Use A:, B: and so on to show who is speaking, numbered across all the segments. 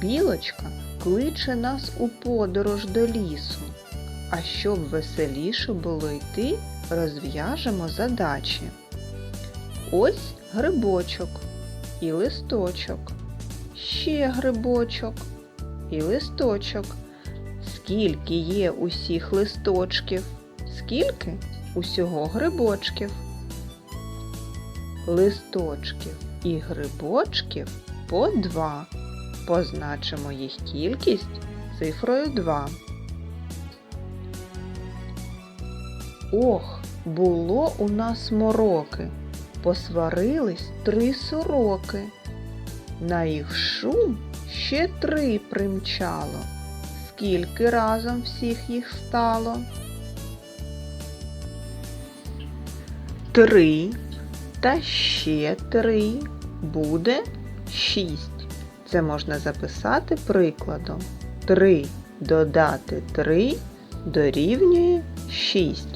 A: Білочка кличе нас у подорож до лісу. А щоб веселіше було йти, розв'яжемо задачі. Ось грибочок і листочок, ще грибочок і листочок. Скільки є усіх листочків? Скільки усього грибочків? Листочків і грибочків по два. Позначимо їх кількість цифрою 2. Ох, було у нас мороки, посварились три сороки. На їх шум ще три примчало. Скільки разом всіх їх стало? Три та ще три буде шість. Це можна записати прикладом. 3 додати 3 дорівнює 6.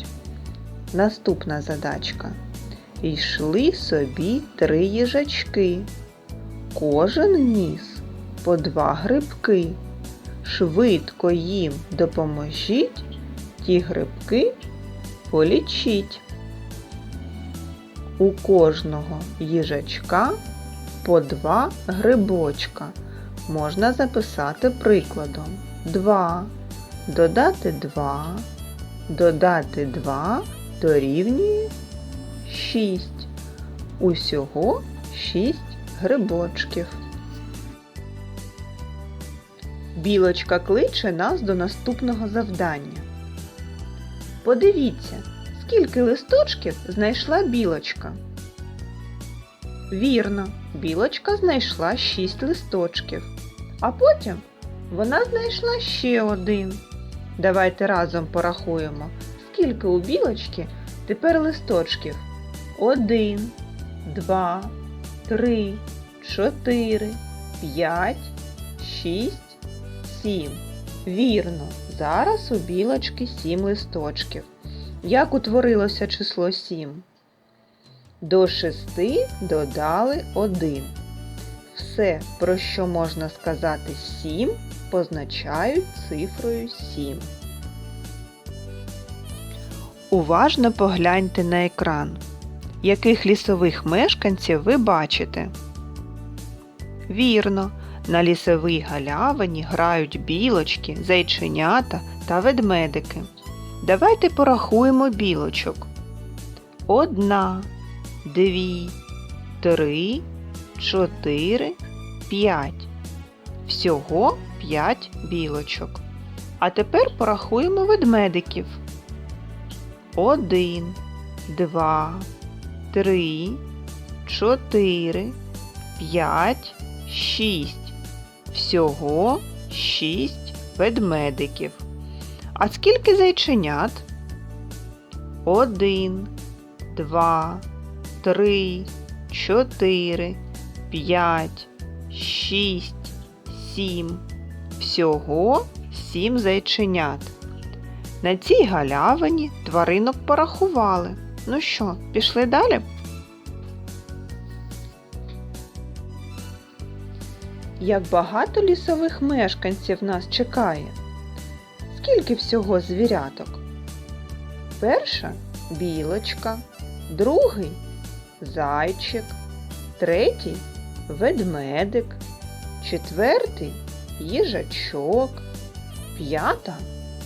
A: Наступна задачка. Йшли собі три їжачки. Кожен ніс по два грибки. Швидко їм допоможіть, ті грибки полічіть. У кожного їжачка по два грибочка. Можна записати прикладом. 2. Додати 2. Додати 2 дорівнює 6. Усього 6 грибочків. Білочка кличе нас до наступного завдання. Подивіться, скільки листочків знайшла білочка. Вірно, білочка знайшла шість листочків, а потім вона знайшла ще один. Давайте разом порахуємо, скільки у білочки тепер листочків. Один, два, три, чотири, п'ять, шість, сім. Вірно, зараз у білочки сім листочків. Як утворилося число сім? До шести додали один. Все, про що можна сказати сім, позначають цифрою 7. Уважно погляньте на екран. Яких лісових мешканців ви бачите? Вірно, на лісовій галявині грають білочки, зайченята та ведмедики. Давайте порахуємо білочок. Одна дві, три, чотири, п'ять. Всього п'ять білочок. А тепер порахуємо ведмедиків. Один, два, три, чотири, п'ять, шість. Всього шість ведмедиків. А скільки зайченят? Один, два, три, чотири, п'ять, шість, сім. Всього сім зайченят. На цій галявині тваринок порахували. Ну що, пішли далі? Як багато лісових мешканців нас чекає. Скільки всього звіряток? Перша білочка, другий зайчик, третій ведмедик, четвертий їжачок, п'ята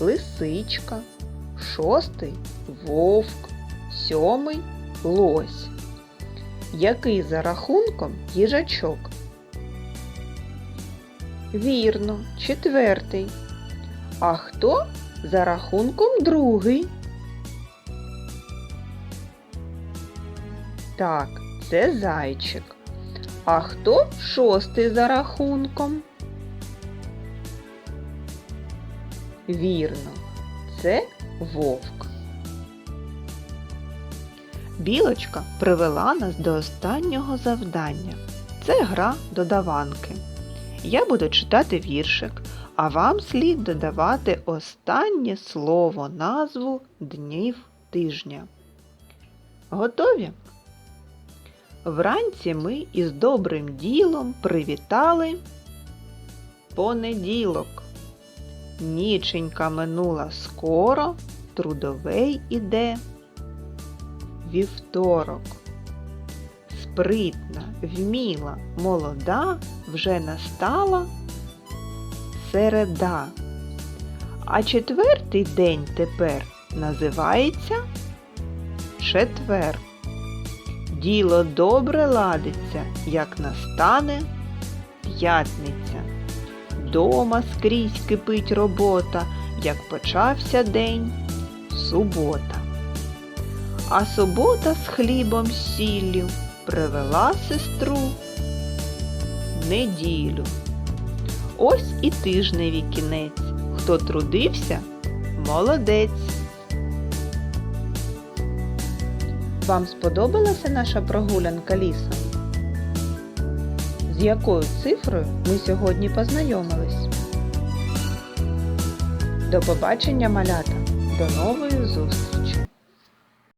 A: лисичка, шостий вовк, сьомий лось. Який за рахунком їжачок? Вірно, четвертий. А хто за рахунком другий? Так, це зайчик. А хто шостий за рахунком? Вірно, це вовк. Білочка привела нас до останнього завдання. Це гра додаванки. Я буду читати віршик, а вам слід додавати останнє слово назву днів тижня. Готові? Вранці ми із добрим ділом привітали понеділок. Ніченька минула скоро, трудовий іде вівторок. Спритна, вміла, молода вже настала середа. А четвертий день тепер називається четвер. Діло добре ладиться, як настане п'ятниця. Дома скрізь кипить робота, як почався день субота. А субота з хлібом сіллю привела сестру неділю. Ось і тижневі кінець. Хто трудився, молодець. Вам сподобалася наша прогулянка лісом? З якою цифрою ми сьогодні познайомились? До побачення, малята! До нової зустрічі!